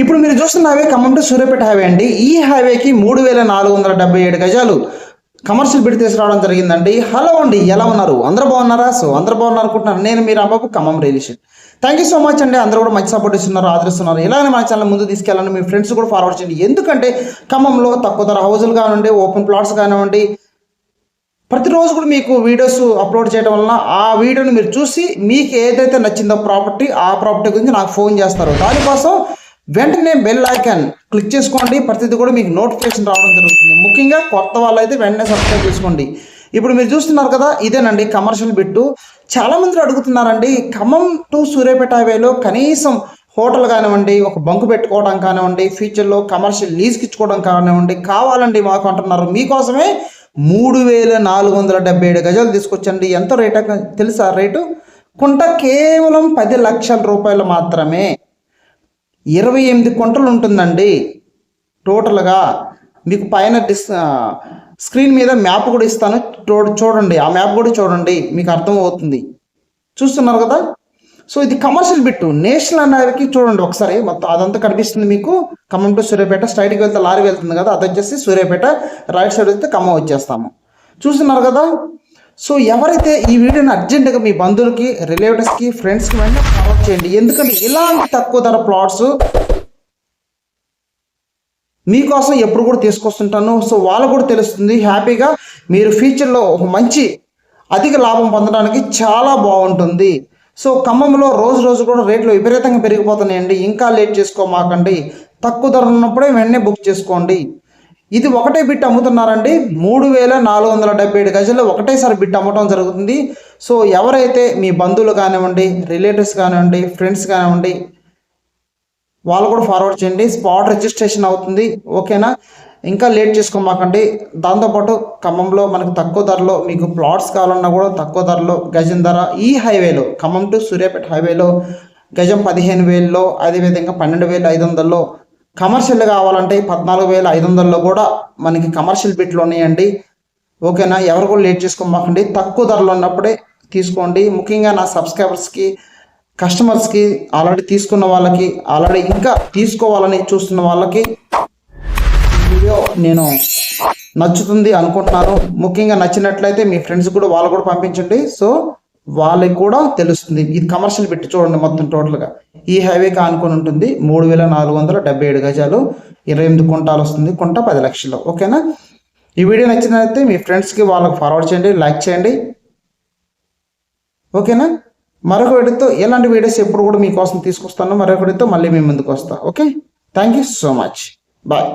ఇప్పుడు మీరు చూస్తున్న highway Khammam to Suryapet highway అండి. ఈ హైవేకి మూడు వేల నాలుగు వందల డెబ్బై ఏడు గజాలు కమర్షియల్ బిడ్ తీసుకురావడం జరిగిందండి. హలో అండి ఎలా ఉన్నారు? అందరూ బాగున్నారా? సో అందరూ బాగున్నారు అనుకుంటున్నారు నేను మీరు అమ్మకు Khammam relation thank you so much అండి. అందరూ కూడా మంచి సపోర్ట్ ఇస్తున్నారు ఆదరిస్తున్నారు. ఇలానే మన ఛానల్ ముందు తీసుకెళ్ళాలని మీ ఫ్రెండ్స్ కూడా ఫార్వర్డ్ చేయండి. ఎందుకంటే ఖమ్మంలో తక్కువ ధర హౌజులు కానివ్వండి ఓపెన్ ప్లాట్స్ కానివ్వండి ప్రతిరోజు కూడా మీకు వీడియోస్ అప్లోడ్ చేయడం వలన ఆ వీడియోని మీరు చూసి మీకు ఏదైతే నచ్చిందో ప్రాపర్టీ ఆ ప్రాపర్టీ గురించి నాకు ఫోన్ చేస్తారు. దానికోసం వెంటనే బెల్ ఐకాన్ క్లిక్ చేసుకోండి. ప్రతిదీ కూడా మీకు నోటిఫికేషన్ రావడం జరుగుతుంది. ముఖ్యంగా కొత్త వాళ్ళైతే వెంటనే సబ్స్క్రైబ్ చేసుకోండి. ఇప్పుడు మీరు చూస్తున్నారు కదా ఇదేనండి కమర్షియల్ బిట్టు. చాలామంది అడుగుతున్నారండి ఖమ్మం టు సూర్యాపేట హైవేలో కనీసం హోటల్ కానివ్వండి ఒక బంకు పెట్టుకోవడం కానివ్వండి ఫ్యూచర్లో కమర్షియల్ లీజ్కి ఇచ్చుకోవడం కానివ్వండి కావాలండి మాకు అంటున్నారు. మీకోసమే మూడు వేల నాలుగు వందల డెబ్బై ఏడు గజాలు తీసుకొచ్చండి. ఎంత రేట్ తెలుసా రేటు? కుంట కేవలం పది లక్షల రూపాయలు మాత్రమే. ఇరవై ఎనిమిది కుంటలు ఉంటుందండి టోటల్గా మీకు పైన డిస్ స్క్రీన్ మీద మ్యాప్ కూడా ఇస్తాను. చూడండి. ఆ మ్యాప్ కూడా చూడండి. మీకు అర్థమవుతుంది. చూస్తున్నారు కదా? సో ఇది కమర్షియల్ బిట్టు. నేషనల్ అనేది చూడండి ఒకసారి. మొత్తం అదంతా కనిపిస్తుంది మీకు. ఖమ్మం టు సూర్యాపేట స్ట్రైట్కి వెళ్తే లారీ వెళ్తుంది కదా? అది వచ్చేసి సూర్యాపేట రైట్ సైడ్ వెళ్తే ఖమ్మం వచ్చేస్తాము. చూస్తున్నారు కదా? సో ఎవరైతే ఈ వీడియోని అర్జెంటుగా మీ బంధువులకి రిలేటివ్స్కి ఫ్రెండ్స్కి వెంటనే ఫార్వర్డ్ చేయండి. ఎందుకంటే ఇలాంటి తక్కువ ధర ప్లాట్స్ మీకోసం ఎప్పుడు కూడా తీసుకొస్తుంటాను. సో వాళ్ళకు కూడా తెలుస్తుంది హ్యాపీగా మీరు ఫ్యూచర్లో ఒక మంచి అధిక లాభం పొందడానికి చాలా బాగుంటుంది. సో ఖమ్మంలో రోజు రోజు కూడా రేట్లు విపరీతంగా పెరిగిపోతున్నాయండి. ఇంకా లేట్ చేసుకోమాకండి. తక్కువ ధర ఉన్నప్పుడే వెంటనే బుక్ చేసుకోండి. ఇది ఒకటే బిట్ అమ్ముతున్నారండి. మూడు వేల నాలుగు వందల డెబ్బై ఏడు గజల్లో ఒకటేసారి బిట్ అమ్మటం జరుగుతుంది. సో ఎవరైతే మీ బంధువులు కానివ్వండి రిలేటివ్స్ కానివ్వండి ఫ్రెండ్స్ కానివ్వండి వాళ్ళు కూడా ఫార్వర్డ్ చేయండి. స్పాట్ రిజిస్ట్రేషన్ అవుతుంది. ఓకేనా? ఇంకా లేట్ చేసుకోమాకండి. దాంతోపాటు ఖమ్మంలో మనకు తక్కువ ధరలో మీకు ప్లాట్స్ కావాలన్నా కూడా తక్కువ ధరలో గజం ధర ఈ హైవేలో ఖమ్మం టు సూర్యాపేట హైవేలో గజం పదిహేను వేలలో అదేవిధంగా పన్నెండు వేల ఐదు వందల్లో కమర్షియల్ కావాలంటే పద్నాలుగు వేల ఐదు వందల్లో కూడా మనకి కమర్షియల్ బిట్లు ఉన్నాయండి. ఓకేనా? ఎవరు కూడా లేట్ చేసుకోమాకండి. తక్కువ ధరలో ఉన్నప్పుడే తీసుకోండి. ముఖ్యంగా నా సబ్స్క్రైబర్స్కి కస్టమర్స్కి ఆల్రెడీ తీసుకున్న వాళ్ళకి ఆల్రెడీ ఇంకా తీసుకోవాలని చూస్తున్న వాళ్ళకి వీడియో నేను నచ్చుతుంది అనుకుంటున్నాను. ముఖ్యంగా నచ్చినట్లయితే మీ ఫ్రెండ్స్ కూడా వాళ్ళు కూడా పంపించండి. సో వాళ్ళకి కూడా తెలుస్తుంది. ఇది కమర్షియల్ పెట్టి చూడండి మొత్తం టోటల్గా ఈ హైవేకి ఆనుకొని ఉంటుంది మూడు వేల నాలుగు వందల డెబ్బై ఏడు గజాలు ఇరవై ఎనిమిది కుంటాలు వస్తుంది కుంట పది లక్షలు. ఓకేనా ఈ వీడియో నచ్చినట్లయితే మీ ఫ్రెండ్స్కి వాళ్ళకి ఫార్వర్డ్ చేయండి లైక్ చేయండి. ఓకేనా మరొక వీడియోతో ఎలాంటి వీడియోస్ ఎప్పుడు కూడా మీకోసం తీసుకొస్తాను మరొక వీడియోతో మళ్ళీ మీ ముందుకు వస్తా. Okay thank you so much bye